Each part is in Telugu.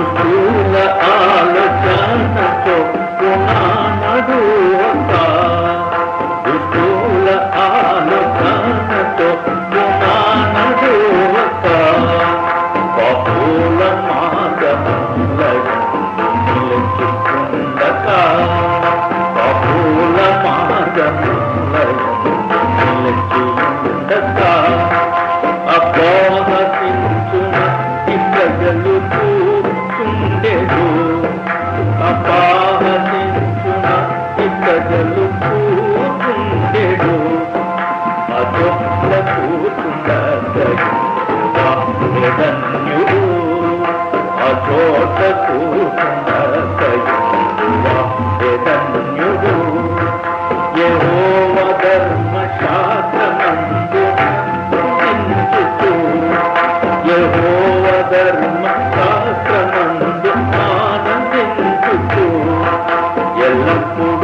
ఇప్పుల ఆలోచనతో పునానదు. రాజలు పూతుండెడు అదొక్క పూతుడన్యుడు ధర్మశాస్త్రమందు ఆనందించుతూ ఎల్లప్పుడూ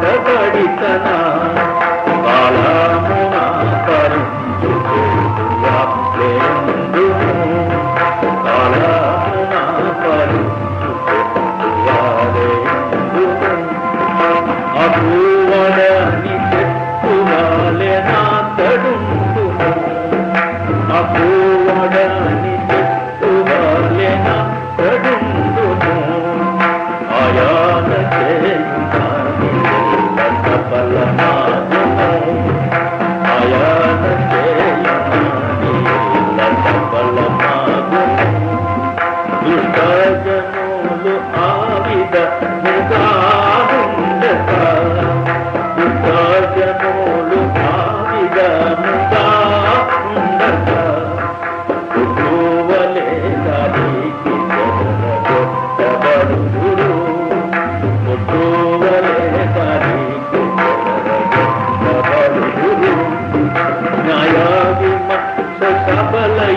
ప్రకటితన? బాలమున పరుందుకోటుగా ప్రేందు బాలమున పరుందుకోటుగా రేందు అపూవడని చెప్పువాలె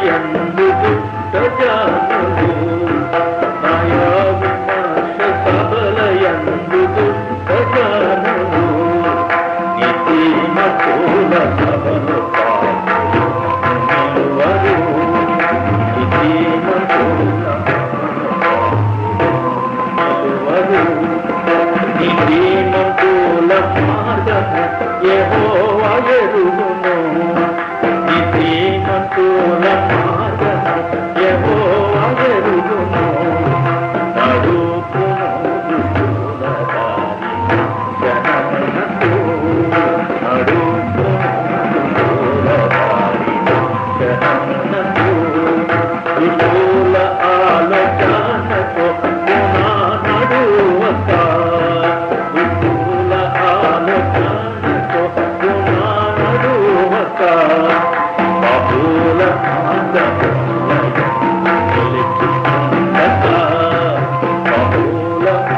ఎందుకు ప్రజానము Colorado. love.